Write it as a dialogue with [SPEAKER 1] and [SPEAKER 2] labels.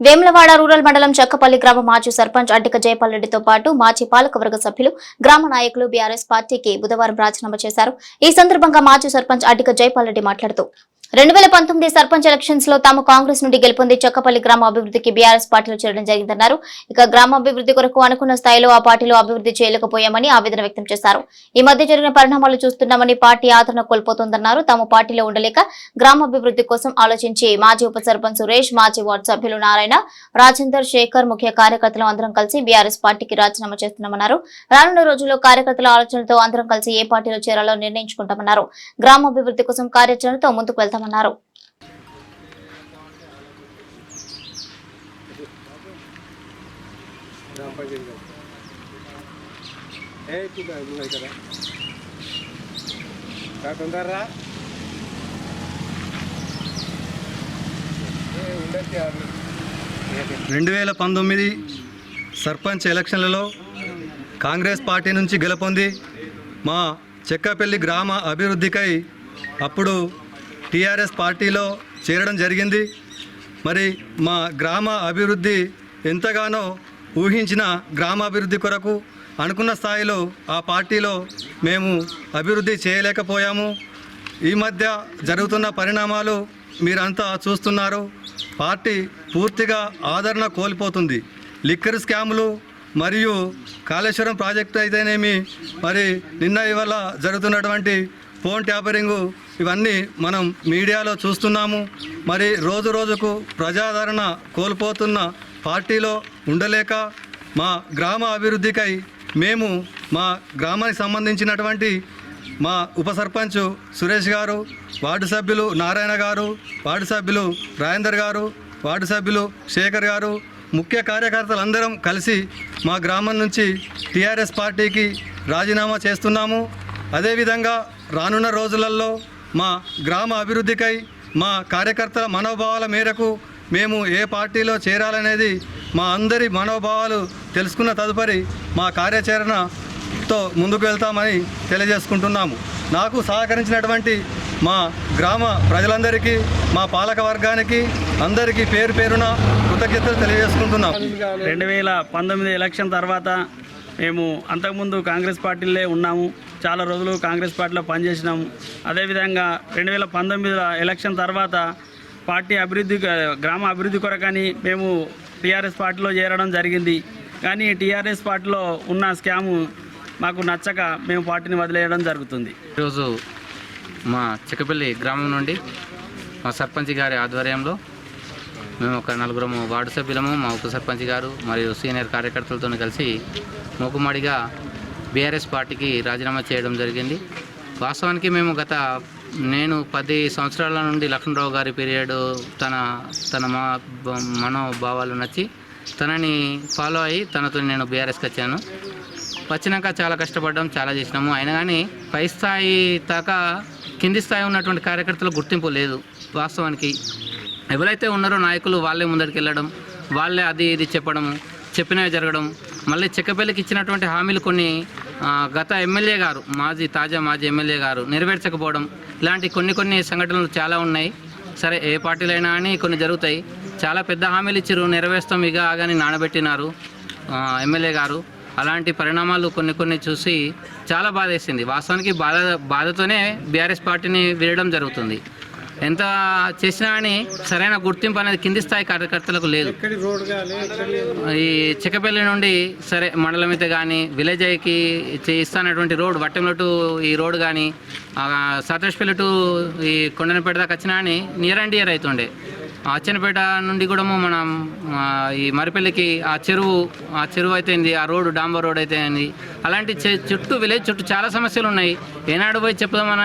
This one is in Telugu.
[SPEAKER 1] వేములవాడ రూరల్ మండలం చక్కపల్లి గ్రామ మాజీ సర్పంచ్ అడ్డిక జయపాల్రెడ్డితో పాటు మాజీ పాలకవర్గ సభ్యులు గ్రామ నాయకులు బీఆర్ఎస్ పార్టీకి బుధవారం రాజీనామా చేశారు. ఈ సందర్భంగా మాజీ సర్పంచ్ అడ్డిక జయపాల్రెడ్డి మాట్లాడుతూ రెండు వేల పంతొమ్మిది సర్పంచ్ ఎలక్షన్స్లో తాము కాంగ్రెస్ నుండి గెలుపొంది చక్కపల్లి గ్రామ అభివృద్ధికి బీఆర్ఎస్ పార్టీలో చేరడం జరిగిందన్నారు. ఇక గ్రామ అభివృద్ధి కొరకు అనుకున్న స్థాయిలో ఆ పార్టీలో అభివృద్ధి చేయలేకపోయామని ఆవేదన వ్యక్తం చేశారు. ఈ మధ్య జరిగిన పరిణామాలు చూస్తున్నామని పార్టీ ఆదరణ కోల్పోతుందన్నారు. తాము పార్టీలో ఉండలేక గ్రామాభివృద్ధి కోసం ఆలోచించి మాజీ ఉప సర్పంచ్ సురేష్ మాజీ వార్డు సభ్యులు నారాయణ రాజేందర్ శేఖర్ ముఖ్య కార్యకర్తలు అందరం కలిసి బీఆర్ఎస్ పార్టీకి రాజీనామా చేస్తున్నామన్నారు. రానున్న రోజుల్లో కార్యకర్తల ఆలోచనలతో అందరం కలిసి ఏ పార్టీలో చేరాలో నిర్ణయించుకుంటామన్నారు. గ్రామాభివృద్ధి కోసం కార్యాచరణతో ముందుకు వెళ్తాం
[SPEAKER 2] గ్రామ
[SPEAKER 3] రెండు వేల పంతొమ్మిది సర్పంచ్ ఎలక్షన్లలో కాంగ్రెస్ పార్టీ నుంచి గెలుపొంది మా చెక్కపల్లి గ్రామ అభివృద్ధికై అప్పుడు టీఆర్ఎస్ పార్టీలో చేరడం జరిగింది. మరి మా గ్రామ అభివృద్ధి ఎంతగానో ఊహించిన గ్రామాభివృద్ధి కొరకు అనుకున్న స్థాయిలో ఆ పార్టీలో మేము అభివృద్ధి చేయలేకపోయాము. ఈ మధ్య జరుగుతున్న పరిణామాలు మీరంతా చూస్తున్నారు. పార్టీ పూర్తిగా ఆదరణ కోల్పోతుంది. లిక్కర్ స్కాములు మరియు కాళేశ్వరం ప్రాజెక్టు అయితేనేమి మరి నిన్న ఇవాళ జరుగుతున్నటువంటి ఫోన్ ట్యాపరింగు ఇవన్నీ మనం మీడియాలో చూస్తున్నాము. మరి రోజు రోజుకు ప్రజాదరణ కోల్పోతున్న పార్టీలో ఉండలేక మా గ్రామ అభివృద్ధికై మేము మా గ్రామానికి సంబంధించినటువంటి మా ఉప సర్పంచ్ సురేష్ గారు వార్డు సభ్యులు నారాయణ గారు వార్డు సభ్యులు రాజేందర్ గారు వార్డు సభ్యులు శేఖర్ గారు ముఖ్య కార్యకర్తలందరం కలిసి మా గ్రామం నుంచి టీఆర్ఎస్ పార్టీకి రాజీనామా చేస్తున్నాము. అదేవిధంగా రానున్న రోజులలో మా గ్రామ అభివృద్ధికై మా కార్యకర్తల మనోభావాల మేరకు మేము ఏ పార్టీలో చేరాలనేది మా అందరి మనోభావాలు తెలుసుకున్న తదుపరి మా కార్యాచరణతో ముందుకు వెళ్తామని తెలియజేసుకుంటున్నాము. నాకు సహకరించినటువంటి మా గ్రామ ప్రజలందరికీ మా పాలక వర్గానికి అందరికీ పేరు పేరున కృతజ్ఞతలు తెలియజేసుకుంటున్నాం
[SPEAKER 4] రెండు వేల పంతొమ్మిది ఎలక్షన్ తర్వాత మేము అంతకుముందు కాంగ్రెస్ పార్టీలే ఉన్నాము. చాలా రోజులు కాంగ్రెస్ పార్టీలో పనిచేసినాం. అదేవిధంగా రెండు వేల పంతొమ్మిదిలో ఎలక్షన్ తర్వాత పార్టీ అభివృద్ధి గ్రామ అభివృద్ధి కొరకని మేము టీఆర్ఎస్ పార్టీలో చేరడం జరిగింది. కానీ టీఆర్ఎస్ పార్టీలో ఉన్న స్కాము మాకు నచ్చక మేము పార్టీని వదిలేయడం జరుగుతుంది.
[SPEAKER 5] ఈరోజు మా చిక్కపల్లి గ్రామం నుండి మా సర్పంచ్ గారి ఆధ్వర్యంలో మేము ఒక నలుగురము వార్డు సభ్యులము మా ఉప సర్పంచ్ గారు మరియు సీనియర్ కార్యకర్తలతో కలిసి మూకుమ్మడిగా బీఆర్ఎస్ పార్టీకి రాజీనామా చేయడం జరిగింది. వాస్తవానికి మేము గత నేను పది సంవత్సరాల నుండి లక్ష్మణరావు గారి పీరియడ్ తన తన మా మనోభావాలు నచ్చి తనని ఫాలో అయ్యి తనతో నేను బీఆర్ఎస్కి వచ్చాను. వచ్చినాక చాలా కష్టపడ్డాం చాలా చేసినాము. అయినా కానీ పై స్థాయి దాకా కింది స్థాయి ఉన్నటువంటి కార్యకర్తలకు గుర్తింపు లేదు వాస్తవానికి. ఎవరైతే ఉన్నారో నాయకులు వాళ్ళే ముందరికి వెళ్ళడం వాళ్ళే అది ఇది చెప్పడము చెప్పినవి జరగడం మళ్ళీ చెక్కపల్లికి ఇచ్చినటువంటి హామీలు కొన్ని గత ఎమ్మెల్యే గారు మాజీ తాజా మాజీ ఎమ్మెల్యే గారు నెరవేర్చకపోవడం ఇలాంటి కొన్ని కొన్ని సంఘటనలు చాలా ఉన్నాయి. సరే ఏ పార్టీలైనా అని కొన్ని జరుగుతాయి. చాలా పెద్ద హామీలు ఇచ్చారు నెరవేర్స్తాం ఇక ఆగని నానబెట్టినారు ఎమ్మెల్యే గారు. అలాంటి పరిణామాలు కొన్ని కొన్ని చూసి చాలా బాధ వేసింది వాస్తవానికి బాధ బాధతోనే బీఆర్ఎస్ పార్టీని వీడడం జరుగుతుంది. ఎంత చేసినా కానీ సరైన గుర్తింపు అనేది కింది స్థాయి కార్యకర్తలకు లేదు. ఈ చిక్కపల్లి నుండి సరే మండలం అయితే కానీ విలేజ్ అయ్యికి ఇస్తానటువంటి రోడ్ వట్టంలో టు ఈ రోడ్ కానీ సతోష్పల్లి టు ఈ కొండనపేట దాకా వచ్చినా కానీ నియర్ అండ్ ఇయర్ అవుతుండే అచ్చనపేట నుండి కూడా మనం ఈ మరిపల్లికి ఆ చెరువు ఆ చెరువు అయితేంది ఆ రోడ్డు డాంబర్ రోడ్ అయితే అలాంటి చుట్టూ విలేజ్ చుట్టూ చాలా సమస్యలు ఉన్నాయి. ఏనాడు పోయి చెప్దామని